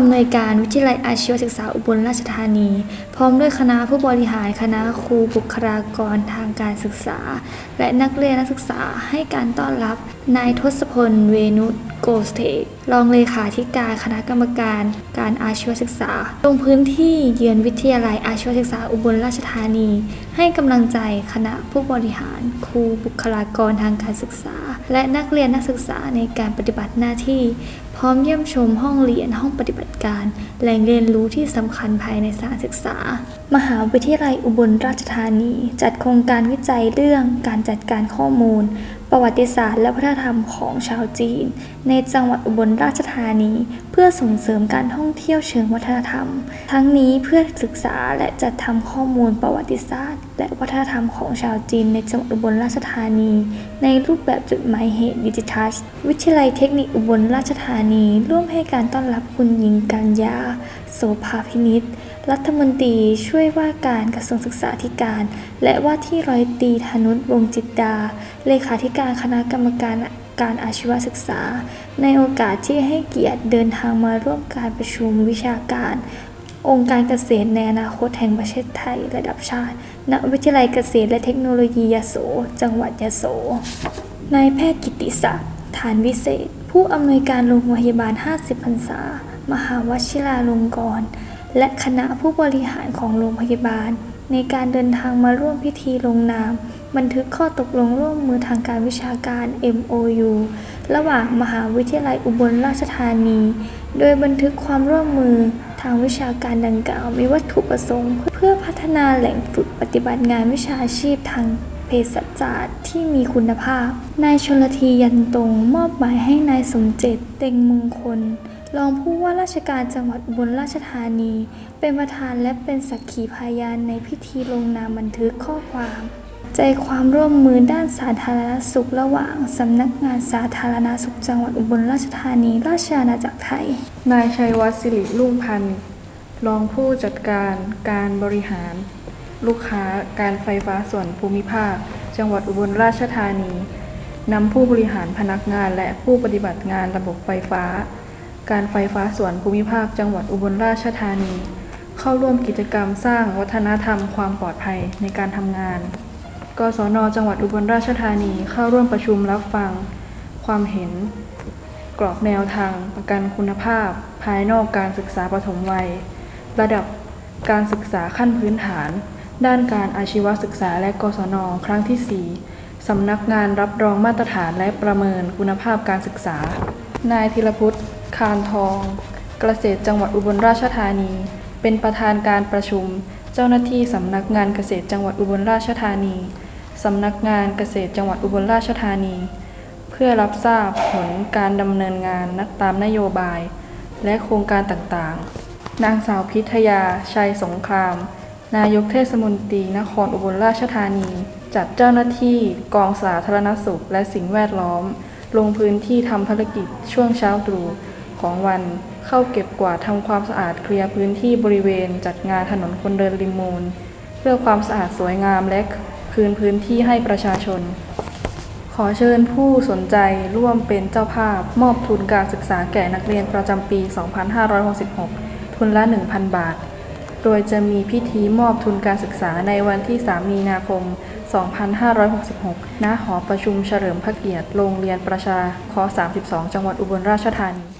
อำนวยการวิทยาลัยอาชีวศึกษาอุบลราชธานี พร้อมด้วยคณะผู้บริหารคณะครูบุคลากรทางการศึกษา และนักเรียนนักศึกษาให้การต้อนรับนายทศพลเวนุชโกสเทกรองเลขาธิการคณะกรรมการการอาชีวศึกษา ลงพื้นที่เยือนวิทยาลัยอาชีวศึกษาอุบลราชธานี ให้กำลังใจคณะผู้บริหาร ครูบุคลากรทางการศึกษา และนักเรียนนักศึกษาในการปฏิบัติหน้าที่ พร้อมเยี่ยมชมห้องเรียนห้องปฏิบัติการ แหล่งเรียนรู้ที่สำคัญภายในสถานศึกษา มหาวิทยาลัยอุบลราชธานี จัดโครงการวิจัยเรื่องการจัดการข้อมูลประวัติศาสตร์และวัฒนธรรมของชาวจีน ในจังหวัดอุบลราชธานี เพื่อส่งเสริมการท่องเที่ยวเชิงวัฒนธรรม ทั้งนี้เพื่อศึกษาและจัดทำข้อมูลประวัติศาสตร์ และวัฒนธรรมของชาวจีนในจังหวัดอุบลราชธานี ในรูปแบบจดหมายเหตุดิจิทัลวิทยาลัยเทคนิคอุบลราชธานี ร่วมให้การต้อนรับคุณหญิงกัญญาโสภาพินิษรัฐมนตรีช่วยว่าการกระทรวงศึกษาธิการ และว่าที่ร้อยตรีธนุชวงจิตดาเลขาธิการคณะกรรมการการอาชีวศึกษา ในโอกาสที่ให้เกียรติเดินทางมาร่วมการประชุมวิชาการ องค์การเกษตรในอนาคตแห่งประเทศไทยระดับชาติ ณ วิทยาลัยเกษตรและเทคโนโลยียโส จังหวัดยโส นายแพทย์กิติศักดิ์ ฐานวิเศษ ผู้อำนวยการโรงพยาบาล 50 พรรษา มหาวชิราลงกรณ์ และคณะผู้บริหารของโรงพยาบาล ในการเดินทางมาร่วมพิธีลงนาม บันทึกข้อตกลงร่วมมือทางการวิชาการ MOU ระหว่างมหาวิทยาลัยอุบลราชธานี โดยบันทึกความร่วมมือทางวิชาการดังกล่าวมีวัตถุประสงค์ เพื่อพัฒนาแหล่งฝึกปฏิบัติงานวิชาชีพทางเภสัชศาสตร์ที่มีคุณภาพ นายชลทียันตรง มอบหมายให้นายสมเจตเต็งมงคล รองผู้ว่าราชการจังหวัดอุบลราชธานี เป็นประธานและเป็นสักขีพยานในพิธีลงนามบันทึกข้อความ ใจความร่วมมือด้านสาธารณสุขระหว่างสำนักงานสาธารณสุขจังหวัดอุบลราชธานีราชอาณาจักรไทย นายชัยวัฒน์สิริรุ่งพันธ์รองผู้จัดการการบริหาร ลูกค้าการไฟฟ้าส่วนภูมิภาค จังหวัดอุบลราชธานีนำผู้บริหารพนักงานและผู้ปฏิบัติงานระบบไฟฟ้า การไฟฟ้าส่วนภูมิภาคจังหวัดอุบลราชธานี เข้าร่วมกิจกรรมสร้างวัฒนธรรมความปลอดภัยในการทำงาน กศน จังหวัดอุบลราชธานีเข้าร่วมประชุมรับฟัง ความเห็น กรอบแนวทางประกันคุณภาพ ภายนอกการศึกษาปฐมวัย ระดับการศึกษาขั้นพื้นฐาน ด้านการอาชีวศึกษาและกศน ครั้งที่ 4 สำนักงานรับรองมาตรฐานและประเมินคุณภาพการศึกษา นายธีรพุทธ คานทอง เกษตรจังหวัดอุบลราชธานี เป็นประธานการประชุม เจ้าหน้าที่สำนักงานเกษตรจังหวัดอุบลราชธานีสำนักงานเกษตรจังหวัดอุบลราชธานี เพื่อรับทราบผลการดำเนินงานนักตามนโยบาย และโครงการต่างๆ นางสาวพิทยา ชัยสงคราม นายกเทศมนตรีนครอุบลราชธานี จัดเจ้าหน้าที่กองสาธารณสุขและสิ่งแวดล้อม ลงพื้นที่ทำภารกิจช่วงเช้าตรู่ ของวันเข้าเก็บกวาดทำความสะอาดเคลียร์พื้นที่บริเวณจัดงานถนนคนเดินริมมูล เพื่อความสะอาดสวยงามและคืนพื้นที่ให้ประชาชน ขอเชิญผู้สนใจร่วมเป็นเจ้าภาพมอบทุนการศึกษาแก่นักเรียนประจำปี 2566 ทุนละ 1,000 บาท โดยจะมีพิธีมอบทุนการศึกษาในวันที่ 3 มีนาคม 2566 ณ หอประชุมเฉลิมพระเกียรติ โรงเรียนประชาค32 จังหวัดอุบลราชธานี